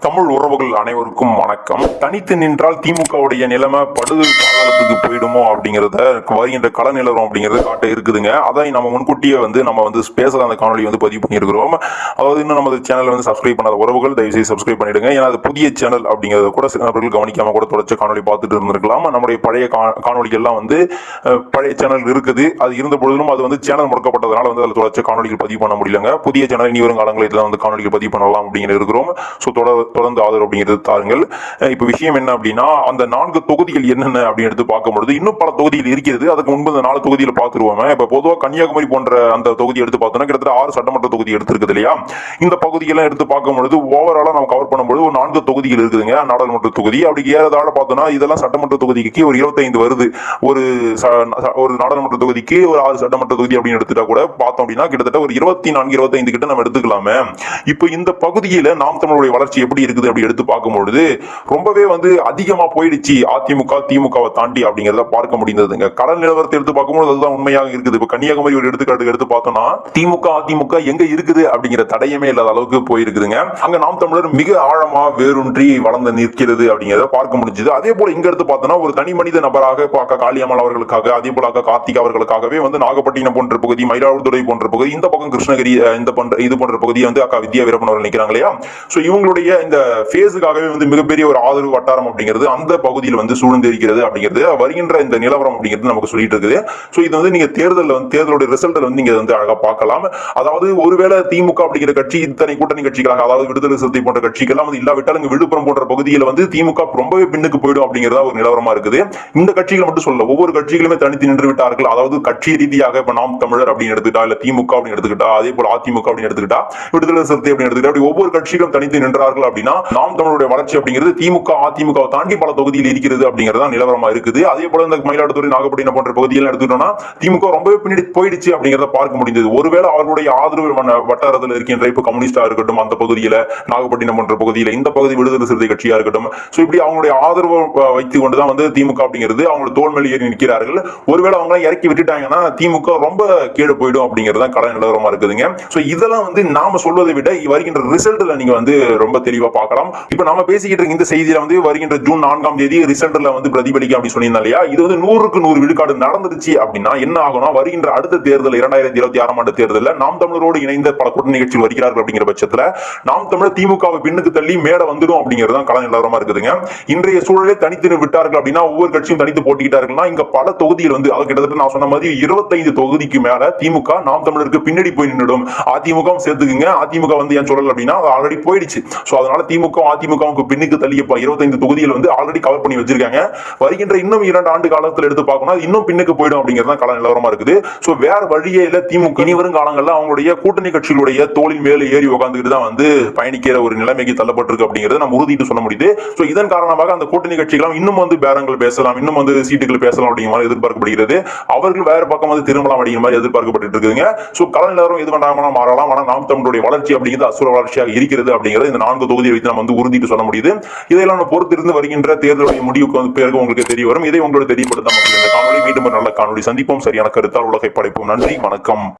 தமிழ் உறவுகள் அனைவருக்கும் வணக்கம். தனித்து நின்றால் திமுகவுடைய நிலைமை படுது பாதாளத்துக்கு போயிடுமோ அப்படிங்கறத வருகின்ற கள நிலவரம் அப்படிங்கறது காட்ட இருக்குதுங்க. அதை நம்ம முன்கூட்டியே வந்து நம்ம வந்து பேசுற அந்த காணொலி வந்து பதிவு பண்ணியிருக்கிறோம். அதாவது இன்னும் நம்ம சேனல் வந்து சப்ஸ்கிரைப் பண்ணாத உறவுகள் தயவு செய்து சப்ஸ்கிரைப் பண்ணிடுங்க. ஏன்னா அது புதிய சேனல் அப்படிங்கறத கூட சில நபர்கள் கவனிக்காம கூட தொடர்ச்சி காணொலி பார்த்துட்டு இருந்திருக்கலாம். நம்முடைய பழைய கா- வந்து பழைய சேனல் இருக்குது. அது இருந்த பொழுதிலும் அது வந்து சேனல் முடக்கப்பட்டதுனால வந்து அதில் தொடர்ச்சி காணொலிகள் பதிவு பண்ண முடியலங்க. புதிய சேனல் இனி வரும் காலங்களில் வந்து காணொலிகள் பதிவு பண்ணலாம் அப்படிங்கிற இருக்கிறோம். ஸோ தொடர் தொடர்ந்து ஆதரவு அப்படிங்கிறது தாருங்கள். இப்போ விஷயம் என்ன அப்படின்னா அந்த நான்கு தொகுதிகள் என்னென்ன அப்படின்னு எடுத்து பார்க்கும்பொழுது இன்னும் பல தொகுதிகள் இருக்கிறது. அதுக்கு முன்பு இந்த நாலு தொகுதியில் பார்த்துருவோம். இப்போ பொதுவாக கன்னியாகுமரி போன்ற அந்த தொகுதி எடுத்து பார்த்தோம்னா கிட்டத்தட்ட ஆறு சட்டமன்ற தொகுதி எடுத்திருக்குது இல்லையா? இந்த பகுதியெல்லாம் எடுத்து பார்க்கும்பொழுது ஓவராலாக நம்ம கவர் பண்ணும்பொழுது ஒரு நான்கு தொகுதிகள் இருக்குதுங்க. நாடாளுமன்ற தொகுதி அப்படி ஏறதாழ பார்த்தோம்னா இதெல்லாம் சட்டமன்ற தொகுதிக்கு ஒரு இருபத்தைந்து வருது. ஒரு ஒரு நாடாளுமன்ற தொகுதிக்கு ஒரு ஆறு சட்டமன்ற தொகுதி அப்படின்னு எடுத்துட்டா கூட பார்த்தோம் அப்படின்னா கிட்டத்தட்ட ஒரு இருபத்தி நான்கு இருபத்தைந்து கிட்ட நம்ம எடுத்துக்கலாமே. இப்போ இந்த பகுதியில நாம் தமிழுடைய வளர்ச்சி எப்படி இருக்குது அப்படி எடுத்து பார்க்கும்பொழுது ரொம்பவே வந்து அதிகமா போயிடுச்சு அதிமுக திமுகவை தாண்டி அப்படிங்கறத பார்க்க முடிந்ததுங்க. கடல் நிலவரத்தை எடுத்து பார்க்கும்போது அதுதான் உண்மையாக இருக்குது. இப்போ கன்னியாகுமரி ஒரு எடுத்துக்காட்டு எடுத்து பார்த்தோம்னா திமுக அதிமுக எங்க இருக்குது அப்படிங்கிற தடையமே இல்லாத அளவுக்கு போயிருக்குதுங்க. அங்க நாம் தமிழர் மிக ஆழமா வேரூன்றி வளர்ந்து நிற்கிறது அப்படிங்கிறத பார்க்க முடிஞ்சது. அதே போல இங்க எடுத்து பார்த்தோம்னா ஒரு தனி மனித நபராக பார்க்க காளியம்மாள் அவர்களுக்காக அதே போல அக்கா கார்த்திக் அவர்களுக்காகவே வந்து நாகப்பட்டினம் போன்ற பகுதி மயிலாடுதுறை போன்ற பகுதி இந்த பக்கம் கிருஷ்ணகிரி இந்த போன்ற இது போன்ற பகுதியை வந்து அக்கா வித்யா வீரப்பன் அவர்கள் நிற்கிறாங்க இல்லையா? ஸோ இவங்களுடைய இந்த ஃபேஸுக்காகவே வந்து மிகப்பெரிய ஒரு ஆதரவு வட்டாரம் அப்படிங்கிறது அந்த பகுதியில் வந்து சூழ்ந்து இருக்கிறது அப்படிங்கிறது வருகின்ற இந்த நிலவரம் அப்படிங்கிறது நமக்கு சொல்லிட்டு இருக்குது. ஸோ இது வந்து நீங்க தேர்தலில் வந்து தேர்தலுடைய ரிசல்ட்டில் வந்து நீங்க வந்து அழகாக பார்க்கலாம். அதாவது ஒருவேளை திமுக அப்படிங்கிற கட்சி இத்தனை கூட்டணி கட்சிகளாக அதாவது விடுதலை சிறுத்தை போன்ற கட்சிகள்லாம் வந்து இல்லாவிட்டால் இங்கே விழுப்புரம் போன்ற பகுதியில் வந்து திமுக ரொம்பவே பின்னுக்கு போயிடும் அப்படிங்கிறதா ஒரு நிலவரமா இருக்குது. இந்த கட்சிகள் மட்டும் சொல்ல ஒவ்வொரு கட்சிகளுமே தனித்து நின்று விட்டார்கள். அதாவது கட்சி ரீதியாக இப்போ நாம் தமிழர் அப்படின்னு எடுத்துக்கிட்டா இல்ல திமுக அப்படின்னு எடுத்துக்கிட்டா அதே போல அதிமுக அப்படின்னு எடுத்துக்கிட்டா விடுதலை சிறுத்தை அப்படின்னு எடுத்துக்கிட்டா அப்படி ஒவ்வொரு கட்சிகளும் தனித்து நின்றார்கள் அப்படின்னா நாம் தமிழருடைய வளர்ச்சி அப்படிங்கிறது திமுக அதிமுக தாண்டி பல தொகுதியில் இருக்கிறது அப்படிங்கிறதா நிலவரமா இருக்குது. அதே போல இந்த மயிலாடுதுறை நாகப்பட்டினம் போன்ற பகுதியில் எடுத்துட்டோம்னா திமுக ரொம்பவே பின்னாடி போயிடுச்சு அப்படிங்கிறத பார்க்க முடிந்தது. ஒருவேளை அவர்களுடைய ஆதரவு வட்டாரத்தில் இருக்கின்ற இப்ப கம்யூனிஸ்டா இருக்கட்டும் அந்த பகுதியில நாகப்பட்டினம் போன்ற பகுதியில இந்த பகுதி விடுதலை சிறுத்தை கட்சியா இருக்கட்டும் சோ இப்படி அவங்களுடைய ஆதரவு வைத்து கொண்டுதான் வந்து திமுக அப்படிங்கிறது அவங்க தோல் மேல் ஏறி நிற்கிறார்கள். ஒருவேளை அவங்க இறக்கி விட்டுட்டாங்கன்னா திமுக ரொம்ப கீழே போயிடும் அப்படிங்கிறது தான் கடன் நிலவரமா இருக்குதுங்க. சோ இதெல்லாம் வந்து நாம சொல்வதை விட வருகின்ற ரிசல்ட்ல நீங்க வந்து ரொம்ப தெளிவா பார்க்கலாம். இப்ப நம்ம பேசிக்கிட்டு இருக்க இந்த செய்தியில வந்து வருகின்ற ஜூன் நான்காம் தேதி ரிசல்ட்ல வந்து பிரதிபலிக்கும் அப்படி சொன்னீங்க இல்லையா? இது வந்து நூறுக்கு நூறு விழுக்காடு நடந்துருச்சு அப்படின்னா என்ன ஆகும்னா வருகின்ற அடுத்த தேர்தல் இரண்டாயிரத்தி இருபத்தி ஆறாம் ஆண்டு தேர்தலில் நாம் தமிழரோடு இணைந்த பல கூட்டணி கட்சிகள் வருகிறார்கள் அப்படிங்கிற பட்சத்துல நாம் தமிழர் திமுகவை பின்னுக்கு தள்ளி மேட வந்துடும் அப்படிங்கிறது தான் கள நிலவரமா இருக்குதுங்க. இன்றைய சூழலே தனித்து விட்டார்கள் அப்படின்னா ஒவ்வொரு கட்சியும் தனித்து போட்டிக்கிட்டார்கள்னா இங்க பல தொகுதிகள் வந்து அது கிட்டத்தட்ட நான் சொன்ன மாதிரி இருபத்தைந்து தொகுதிக்கு மேல திமுக நாம் தமிழருக்கு பின்னாடி போய் நின்றுடும் அதிமுக சேர்த்துக்குங்க. அதிமுக வந்து ஏன் சொல்லல அப்படின்னா ஆல்ரெடி போயிடுச்சு. ஸோ அதனால அதனால திமுக அதிமுகவுக்கு பின்னுக்கு தள்ளி இருபத்தைந்து தொகுதிகள் வந்து ஆல்ரெடி கவர் பண்ணி வச்சிருக்காங்க. வருகின்ற இன்னும் இரண்டு ஆண்டு காலத்தில் எடுத்து பார்க்கணும் இன்னும் பின்னுக்கு போயிடும் அப்படிங்கிறது தான் கள நிலவரமா இருக்குது. ஸோ வேற வழியே இல்ல திமுக இனி வரும் காலங்களில் அவங்களுடைய கூட்டணி கட்சிகளுடைய தோளின் மேல ஏறி உட்காந்துக்கிட்டு தான் வந்து பயணிக்கிற ஒரு நிலைமைக்கு தள்ளப்பட்டிருக்கு அப்படிங்கிறது நம்ம உறுதிட்டு சொல்ல முடியுது. ஸோ இதன் காரணமாக அந்த கூட்டணி கட்சிகளும் இன்னும் வந்து பேரங்கள் பேசலாம் இன்னும் வந்து சீட்டுகள் பேசலாம் அப்படிங்கிற மாதிரி எதிர்பார்க்கப்படுகிறது. அவர்கள் வேற பக்கம் வந்து திரும்பலாம் அப்படிங்கிற மாதிரி எதிர்பார்க்கப்பட்டு இருக்குதுங்க. ஸோ கள நிலவரம் எது வேண்டாமனா மாறலாம். ஆனால் நாம் தமிழுடைய வளர்ச்சி அப்படிங்கிறது அசுர வளர்ச்சியாக இருக்கிறது அப்படிங்கிறது இந்த நான்கு தொகுதி தொகுதியை வைத்து நம்ம வந்து உறுதிட்டு சொல்ல முடியுது. இதையெல்லாம் நம்ம பொறுத்திருந்து வருகின்ற தேர்தலுடைய முடிவுக்கு வந்து பிறகு உங்களுக்கு தெரிய வரும். இதை உங்களோட தெரியப்படுத்த இந்த காணொலி மீண்டும் ஒரு நல்ல காணொலி சந்திப்போம். சரியான கருத்தால் உலகை படைப்போம். நன்றி வணக்கம்.